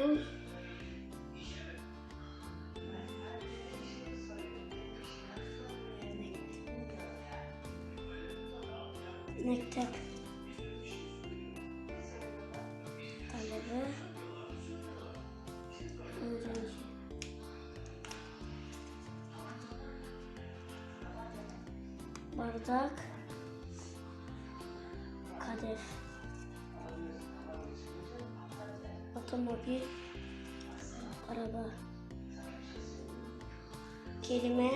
Okul. Mektep. Talebe. Öğrenci. Bardak. Kadeh. Otomobil. Araba. Kelime.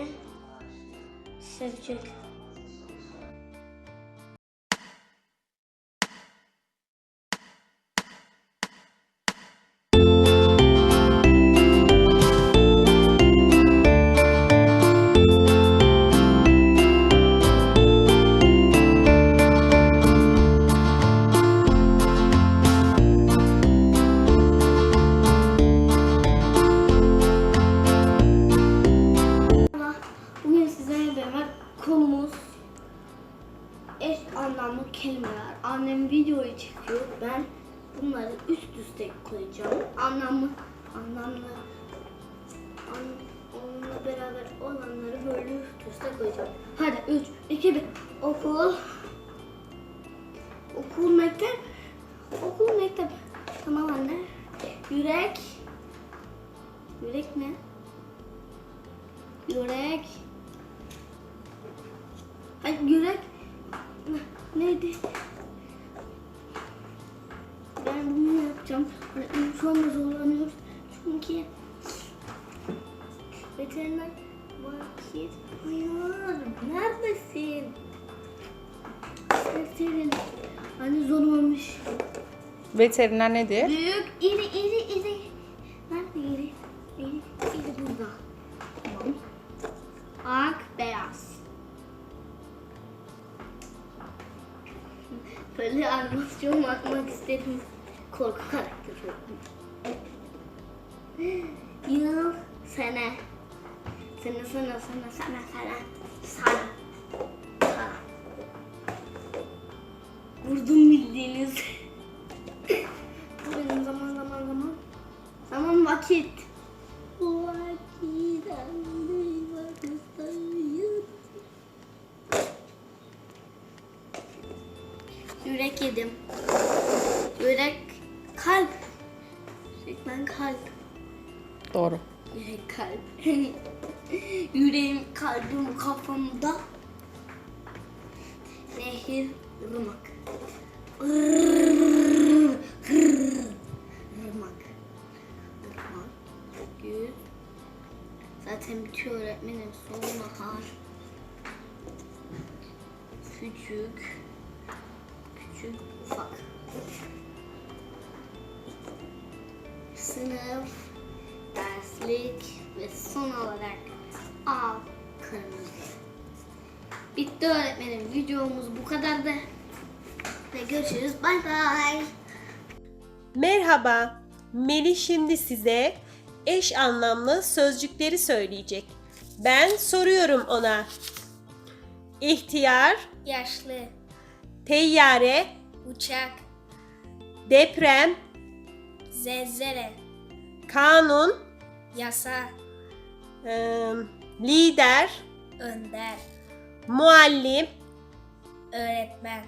Sözcük. Onunla beraber olanları böyle üst üste koyacağım. Hadi 3, 2, 1. Okul. Okul, mektep. Okul, mektep. Tamam anne. Yürek. Yürek ne? Yürek. Ay yürek. Neydi? Ben bunu yapacağım. Öğretmenim şu anda zorlanıyoruz. Çünkü veteriner vakit. Hayır. Neredesin? Veteriner. Hani zorlamış. Veteriner nedir? Büyük, iri, iri, iri. Nerede iri? İri, iri burada. Tamam. Ak, beyaz. Böyle animasyon yapmak istedim. Korku karakteri. Yıl, sene. Sene, sene, sene, sene, sene. Sana. Sana. Vurdum bildiğiniz. Benim zaman zaman zaman. Zaman vakit. Vakit Yürek yedim. Yürek kalp. Yürekten kalp. Doğru. Yürek kalp. Yüreğim kalbim kafamda. Nehir ırmak. Irmak. Irmak. Gül. Zaten bitiyor öğretmenim. Sonbahar. Küçük. Küçük. Ufak. Sınıf. Derslik. Ve son olarak A. Kırmızı. Bitti öğretmenim. Videomuz bu kadardı. Ve görüşürüz. Bay bay. Merhaba. Melih şimdi size eş anlamlı sözcükleri söyleyecek. Ben soruyorum ona. İhtiyar, Yaşlı. teyyare, Uçak. deprem, Zezere. kanun, Yasa. ıı, lider, Önder. muallim, Öğretmen.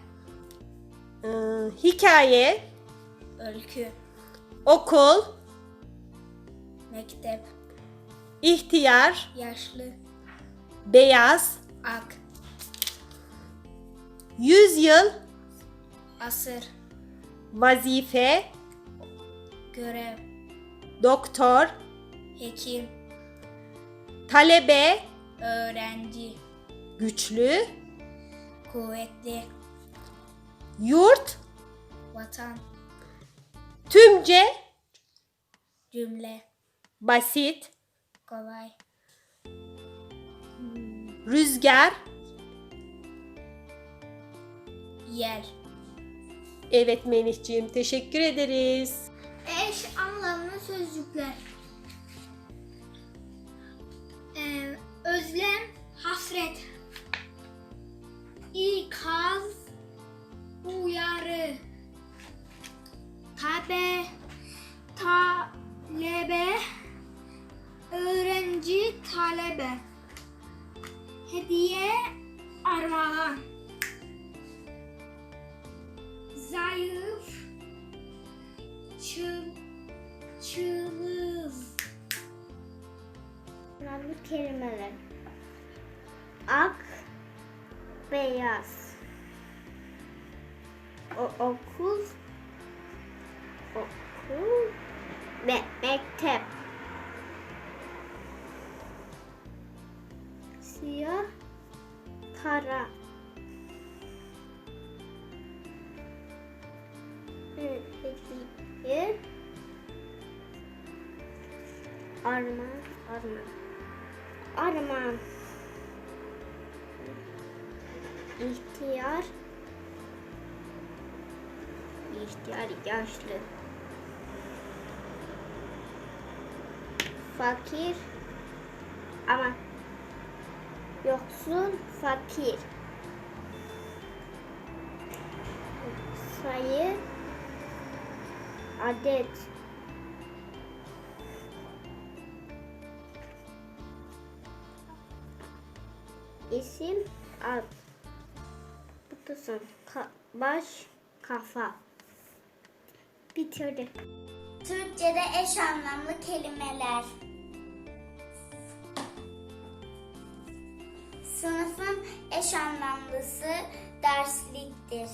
ıı, hikaye, Öykü. okul, Mektep. ihtiyar, Yaşlı. beyaz, Ak. yüzyıl, Asır. vazife, Görev. doktor, Hekim. Talebe, Öğrenci. güçlü, Kuvvetli. yurt, Vatan. tümce, Cümle. basit, Kolay. Rüzgar. Yer. Evet Melihciğim teşekkür ederiz. Eş anlamlı sözcükler. Ee, özlem, hasret. Önemli kelimeler. Ak, beyaz. O, okul, okul, me, mektep. Siyah, kara. Hediye. Armağan, armağan. Armağan. İhtiyar. İhtiyar, yaşlı. Fakir. Ama yoksul, fakir. Sayı, adet. İsim ad. Butusun. Ka- baş kafa. Bitirdik. Türkçe'de eş anlamlı kelimeler. Sınıfın eş anlamlısı dersliktir.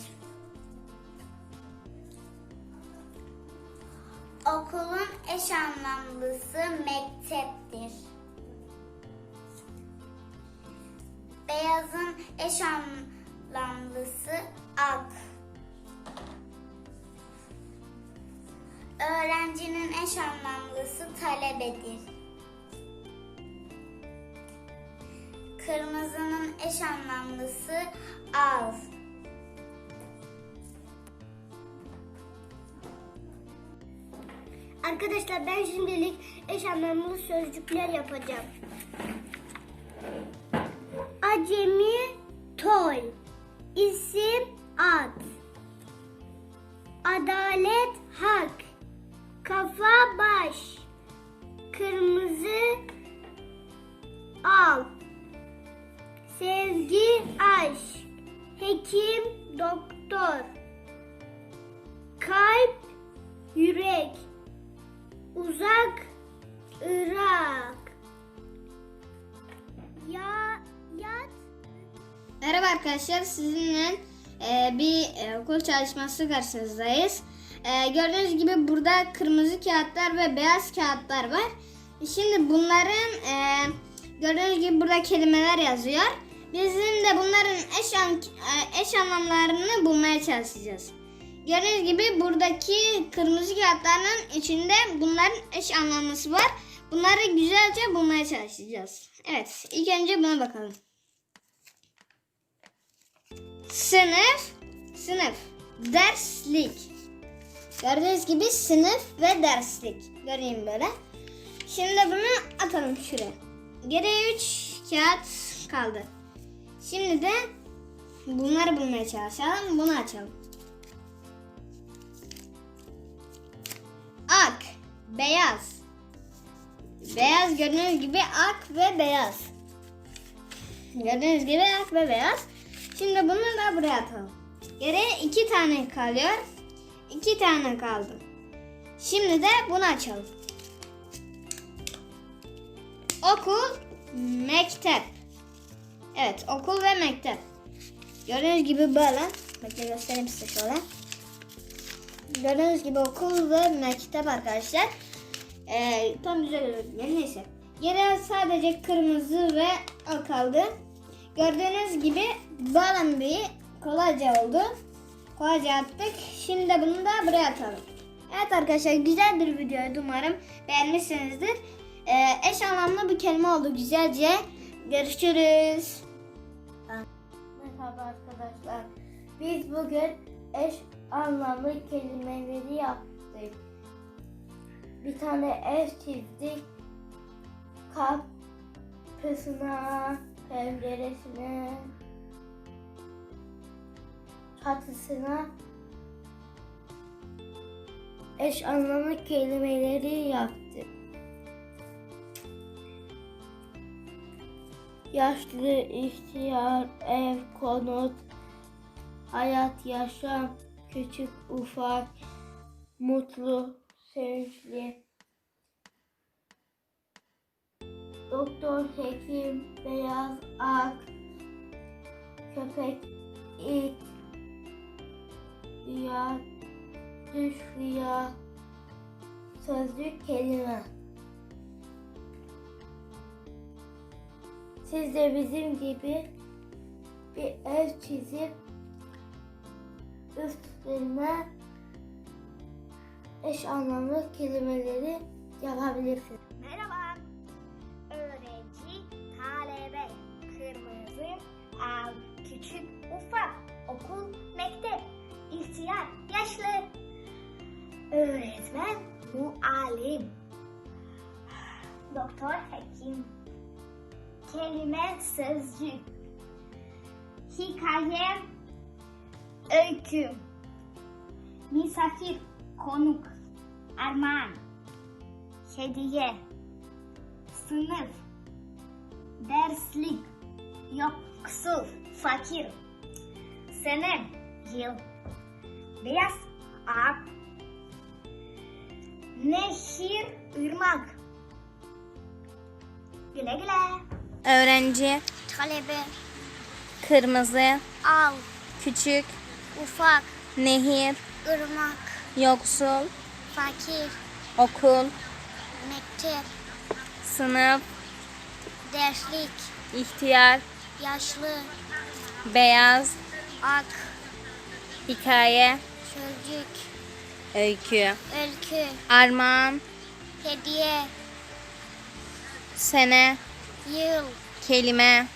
Okulun eş anlamlısı mekteptir. Beyazın eş anlamlısı ak. Öğrencinin eş anlamlısı talebedir. Kırmızının eş anlamlısı al. Arkadaşlar ben şimdilik eş anlamlı sözcükler yapacağım. Acemi toy. İsim ad. Adalet hak. Kafa baş. Kırmızı al. Sevgi aşk. Hekim doktor. Kalp yürek. Uzak Irak. Merhaba arkadaşlar sizinle e, bir e, okul çalışması karşınızdayız. E, gördüğünüz gibi burada kırmızı kağıtlar ve beyaz kağıtlar var. Şimdi bunların e, gördüğünüz gibi burada kelimeler yazıyor. Bizim de bunların eş, an, e, eş anlamlarını bulmaya çalışacağız. Gördüğünüz gibi buradaki kırmızı kağıtların içinde bunların eş anlamlısı var. Bunları güzelce bulmaya çalışacağız. Evet, ilk önce buna bakalım. Sınıf, sınıf, derslik. Gördüğünüz gibi sınıf ve derslik. Göreyim böyle. Şimdi bunu atalım şuraya. Geriye 3 kağıt kaldı. Şimdi de bunları bulmaya çalışalım. Bunu açalım. Ak, beyaz. Beyaz gördüğünüz gibi ak ve beyaz. Gördüğünüz gibi ak ve beyaz. Şimdi bunu da buraya atalım. Geriye iki tane kalıyor. İki tane kaldı. Şimdi de bunu açalım. Okul, mektep. Evet, okul ve mektep. Gördüğünüz gibi böyle. Bakın göstereyim size şöyle. Gördüğünüz gibi okul ve mektep arkadaşlar. Ee, tam güzel gözüküyor. Neyse. Geriye sadece kırmızı ve al kaldı. Gördüğünüz gibi bağlam bir kolayca oldu. Kolayca attık. Şimdi de bunu da buraya atalım. Evet arkadaşlar güzel bir videoydu umarım beğenmişsinizdir. Ee, eş anlamlı bir kelime oldu güzelce. Görüşürüz. Merhaba arkadaşlar. Biz bugün eş anlamlı kelimeleri yaptık. Bir tane ev çizdik. Kapısına, penceresine, çatısına eş anlamlı kelimeleri yaptık. Yaşlı, ihtiyar, ev, konut, hayat, yaşam, küçük, ufak, mutlu, sevinçli. Doktor, hekim, beyaz, ak, köpek, it, rüya, düş rüya, sözlük kelime. Siz de bizim gibi bir ev çizip üstüne eş anlamlı kelimeleri yapabilirsiniz. Merhaba. Okul, mektep, ihtiyar, yaşlı, öğretmen, muallim, doktor, hekim, kelime, sözcük, hikaye, öykü, misafir, konuk, armağan, hediye, sınıf, derslik, yoksul, fakir, sene, yıl, beyaz, ak, nehir, ırmak. Güle güle. Öğrenci, Talebe, kırmızı, al, küçük, ufak, nehir, ırmak, yoksul, fakir, okul, mektep, sınıf, derslik, ihtiyar, yaşlı, beyaz, ak, hikaye, sözcük, öykü, ülkü, armağan, hediye, sene, yıl, kelime,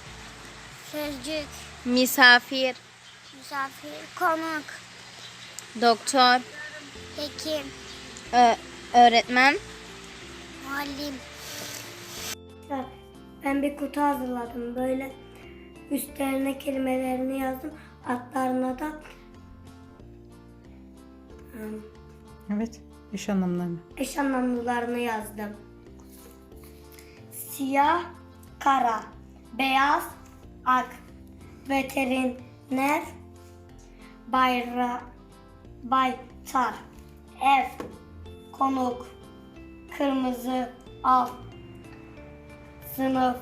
sözcük, misafir, misafir, konuk, doktor, hekim, ö- öğretmen, muallim. Ben bir kutu hazırladım. Böyle üstlerine kelimelerini yazdım. Altlarına da ım, Evet. İş anlamlarını. eş anlamlılarını yazdım. Siyah, kara, beyaz, ak, veteriner, bayra, baytar, ev, konuk, kırmızı, av, sınıf,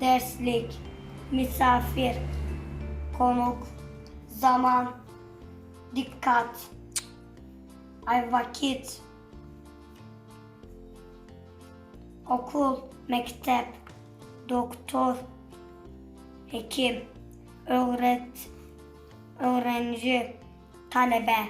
derslik, misafir, konuk, zaman, dikkat, ay vakit, okul, mektep, doktor, hekim, öğret, öğrenci, talebe,